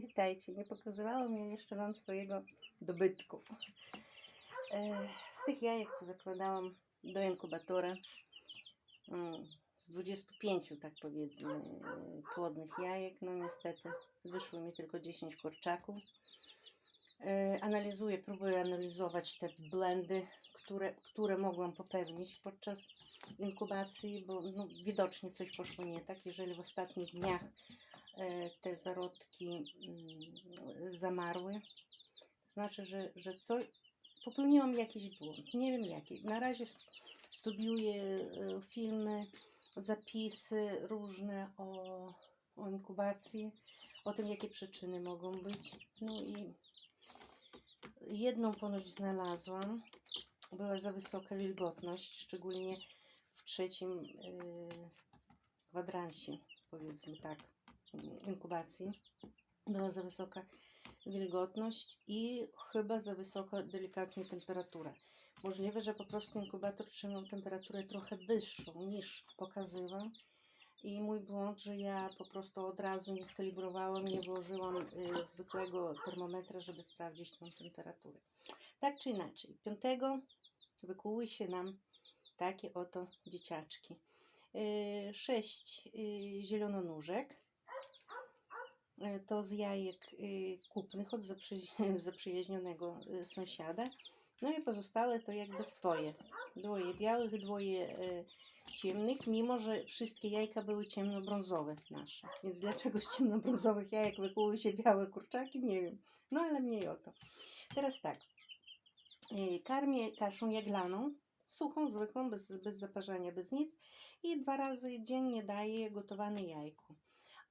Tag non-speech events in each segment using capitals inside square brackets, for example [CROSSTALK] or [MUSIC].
Witajcie, nie pokazywałam ja jeszcze Wam swojego dobytku. E, Z tych jajek, co zakładałam do inkubatora, mm, z 25, tak powiedzmy, e, płodnych jajek, no niestety wyszło mi tylko 10 kurczaków. E, Analizuję, próbuję analizować te blendy, które, które mogłam popełnić podczas inkubacji, bo no, widocznie coś poszło nie tak. Jeżeli w ostatnich dniach te zarodki mm, zamarły, to znaczy, że, że coś, popełniłam jakiś błąd. Nie wiem jaki. Na razie st- studiuję e, filmy, zapisy różne o, o inkubacji, o tym, jakie przyczyny mogą być. No i jedną ponoć znalazłam. Była za wysoka wilgotność, szczególnie w trzecim yy, kwadransie, powiedzmy tak, inkubacji. Była za wysoka wilgotność i chyba za wysoka delikatnie temperatura. Możliwe, że po prostu inkubator trzymał temperaturę trochę wyższą niż pokazywał. I mój błąd, że ja po prostu od razu nie skalibrowałam, nie włożyłam y, zwykłego termometra, żeby sprawdzić tą temperaturę. Tak czy inaczej, piątego wykuły się nam takie oto dzieciaczki. Y, Sześć y, zielononóżek. To z jajek y, kupnych od zaprzy- [LAUGHS] zaprzyjaźnionego y, sąsiada. No i pozostałe to jakby swoje. Dwoje białych, dwoje y, ciemnych, mimo że wszystkie jajka były ciemnobrązowe nasze. Więc dlaczego z ciemnobrązowych jajek wykuły się białe kurczaki? Nie wiem. No ale mniej o to. Teraz tak. Karmię kaszą jaglaną, suchą, zwykłą, bez, bez zaparzania, bez nic. I dwa razy dziennie daję gotowane jajko.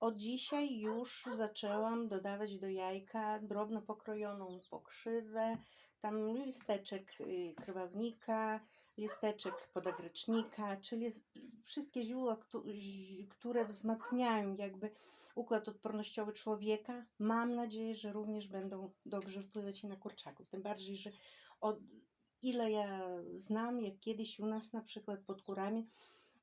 Od dzisiaj już zaczęłam dodawać do jajka drobno pokrojoną pokrzywę, tam listeczek y, krwawnika, listeczek podagrycznika, czyli wszystkie źródła, które wzmacniają jakby układ odpornościowy człowieka. Mam nadzieję, że również będą dobrze wpływać i na kurczaków. Tym bardziej, że od ile ja znam, jak kiedyś u nas na przykład pod kurami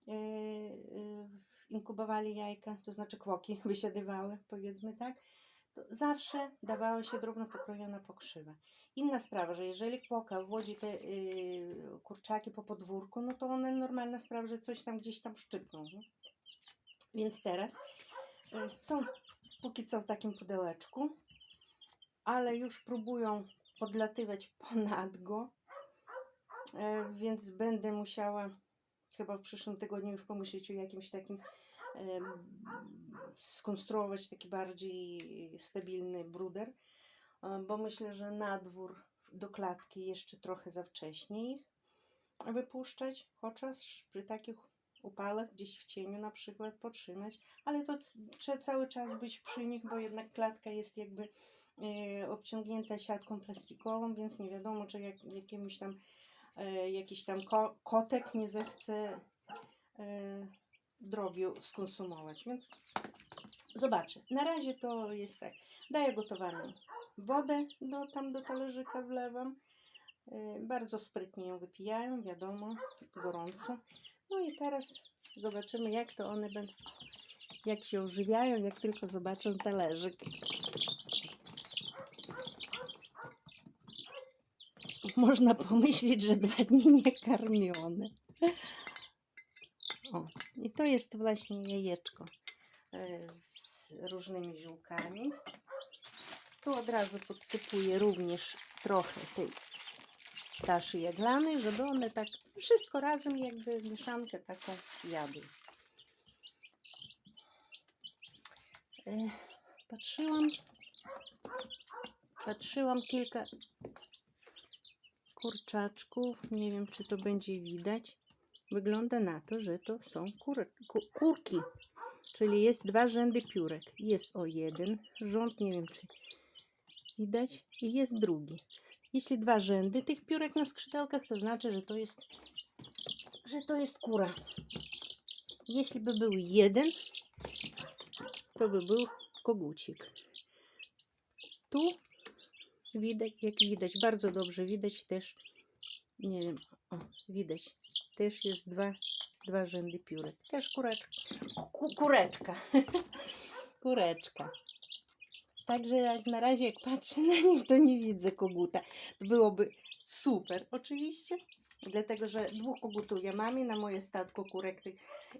yy, yy, inkubowali jajka, to znaczy kwoki [LAUGHS] wysiadywały, powiedzmy tak, to zawsze dawała się drobno pokrojona pokrzywa. Inna sprawa, że jeżeli kwoka wodzi te yy, kurczaki po podwórku, no to one normalna sprawa, że coś tam gdzieś tam szczypną. Nie? Więc teraz yy, są póki co w takim pudełeczku, ale już próbują podlatywać ponad go, e, więc będę musiała chyba w przyszłym tygodniu już pomyśleć o jakimś takim skonstruować taki bardziej stabilny bruder, e, bo myślę, że na dwór do klatki jeszcze trochę za wcześnie ich wypuszczać, chociaż przy takich upałach gdzieś w cieniu na przykład potrzymać, ale to trzeba cały czas być przy nich, bo jednak klatka jest jakby e, obciągnięta siatką plastikową, więc nie wiadomo, czy jak, jakimś tam e, jakiś tam ko, kotek nie zechce e, drobiu skonsumować, więc zobaczę. Na razie to jest tak. Daję gotowaną wodę, do, tam do talerzyka wlewam. E, bardzo sprytnie ją wypijają, wiadomo, gorąco. No i teraz zobaczymy, jak to one będą, jak się ożywiają, jak tylko zobaczą talerzyk. Można pomyśleć, że dwa dni nie karmione. O, i to jest właśnie jajeczko e, z różnymi ziółkami. Tu od razu podsypuję również trochę tej kaszy jaglanej, żeby one tak wszystko razem jakby mieszankę taką jadły. E, Patrzyłam, patrzyłam kilka kurczaczków. Nie wiem, czy to będzie widać. Wygląda na to, że to są kur, ku, kurki, czyli jest dwa rzędy piórek. Jest o jeden rząd, nie wiem, czy widać, i jest drugi. Jeśli dwa rzędy tych piórek na skrzydełkach, to znaczy, że to jest, że to jest kura. Jeśli by był jeden, to by był kogucik. Tu widać, jak widać, bardzo dobrze widać też, nie wiem, o, widać, też jest dwa, dwa rzędy piórek. Też kureczka, ku, kureczka, [LAUGHS] kureczka. Także jak na razie jak patrzę na nich, to nie widzę koguta. To byłoby super, oczywiście, dlatego że dwóch kogutów ja mam i na moje statko kurek tych,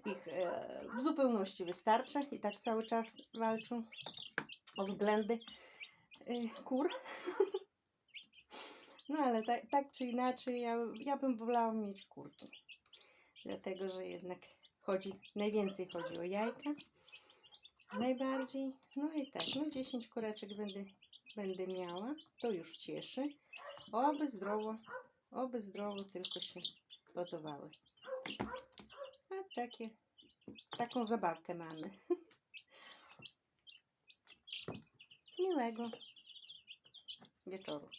ich e, w zupełności wystarcza i tak cały czas walczą o względy kur. [LAUGHS] No ale tak, tak czy inaczej, ja, ja bym wolała mieć kurki. Dlatego, że jednak chodzi, najwięcej chodzi o jajka. Najbardziej. No i tak, no 10 kureczek będę, będę miała. To już cieszy. Oby zdrowo, oby zdrowo tylko się gotowały. A takie, taką zabawkę mamy. [LAUGHS] Miłego de todo.